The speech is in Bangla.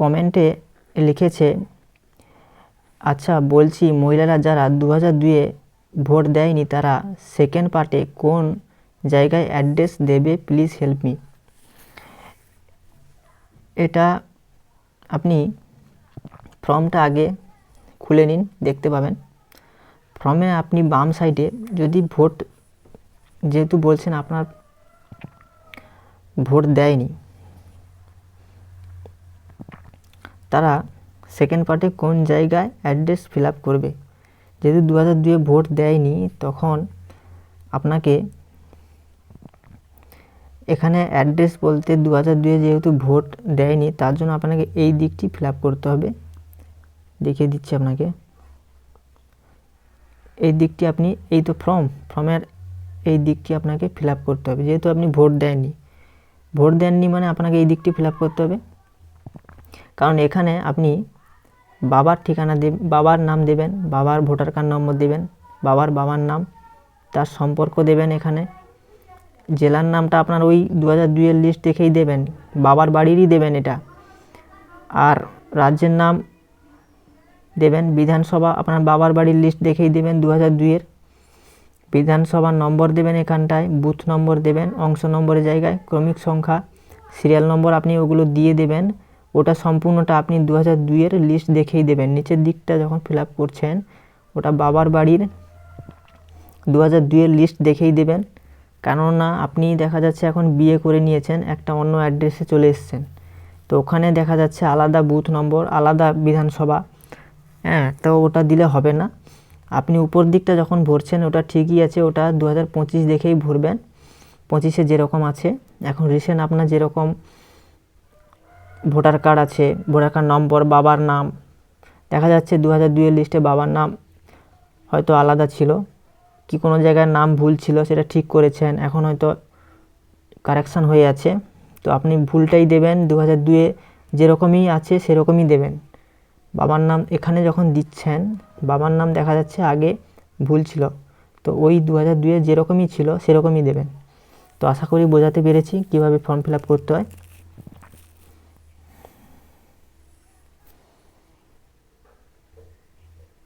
কমেন্টে লিখেছে আচ্ছা বলছি মহিলারা যারা দু হাজার দুয়ে ভোট দেয়নি তারা সেকেন্ড পার্টে কোন জায়গায় অ্যাড্রেস দেবে? প্লিজ হেল্প মি এটা আপনি ফর্মটা আগে খুলে নিন, দেখতে পাবেন। ফর্মে আপনি বাম সাইডে যদি ভোট, যেহেতু বলছেন আপনার ভোট দেয়নি তারা সেকেন্ড পার্টে কোন জায়গায় অ্যাড্রেস ফিল আপ করবে? যেহেতু দু হাজার দুয়ে ভোট দেয়নি, তখন আপনাকে এখানে অ্যাড্রেস বলতে দু হাজার দুয়ে যেহেতু ভোট দেয়নি, তার জন্য আপনাকে এই দিকটি ফিল আপ করতে হবে। দেখিয়ে দিচ্ছি আপনাকে। এই দিকটি আপনি, এই তো ফর্ম ফর্মের এই দিকটি আপনাকে ফিল আপ করতে হবে। যেহেতু আপনি ভোট দেননি ভোট দেননি মানে আপনাকে এই দিকটি ফিল আপ করতে হবে। কারণ এখানে আপনি বাবার ঠিকানা দেব, বাবার নাম দেবেন, বাবার ভোটার কার্ড নম্বর দেবেন, বাবার বাবার নাম, তার সম্পর্ক দেবেন এখানে। জেলার নামটা আপনার ওই দু হাজার দুইয়ের লিস্ট দেখেই দেবেন, বাবার বাড়িরই দেবেন এটা। আর রাজ্যের নাম দেবেন, বিধানসভা আপনার বাবার বাড়ির লিস্ট দেখেই দেবেন দু হাজার দুইয়ের। বিধানসভার নম্বর দেবেন এখানটায়, বুথ নম্বর দেবেন, অংশ নম্বরের জায়গায়, ক্রমিক সংখ্যা সিরিয়াল নম্বর আপনি ওগুলো দিয়ে দেবেন। ওটা সম্পূর্ণটা আপনি দু হাজার দুইয়ের লিস্ট দেখেই দেবেন। নিচের দিকটা যখন ফিল আপ করছেন, ওটা বাবার বাড়ির দু হাজার দুইয়ের লিস্ট দেখেই দেবেন। কেননা আপনি দেখা যাচ্ছে এখন বিয়ে করে নিয়েছেন, একটা অন্য অ্যাড্রেসে চলে এসছেন। তো ওখানে দেখা যাচ্ছে আলাদা বুথ নম্বর আলাদা বিধানসভা। হ্যাঁ তো ওটা দিলে হবে না। আপনি উপর দিকটা যখন ভরছেন, ওটা ঠিকই আছে, ওটা দু হাজার পঁচিশ দেখেই ভরবেন। পঁচিশে যেরকম আছে। এখন রিসেন্ট আপনার যেরকম ভোটার কার্ড আছে, ভোটার কার্ড নম্বর, বাবার নাম। দেখা যাচ্ছে দু হাজার দুইয়ের লিস্টে বাবার নাম হয়তো আলাদা ছিল। কি কোনো জায়গায় নাম ভুল ছিল সেটা ঠিক করেছেন, এখন হয়তো কারেকশান হয়ে আছে। তো আপনি ভুলটাই দেবেন দু হাজার দুয়ে যেরকমই আছে সেরকমই দেবেন। বাবার নাম এখানে যখন দিচ্ছেন, বাবার নাম দেখা যাচ্ছে আগে ভুল ছিল। তো ওই দু হাজার দুয়ে যেরকমই ছিল সেরকমই দেবেন। তো আশা করি বোঝাতে পেরেছি কীভাবে ফর্ম ফিল আপ করতে হয়।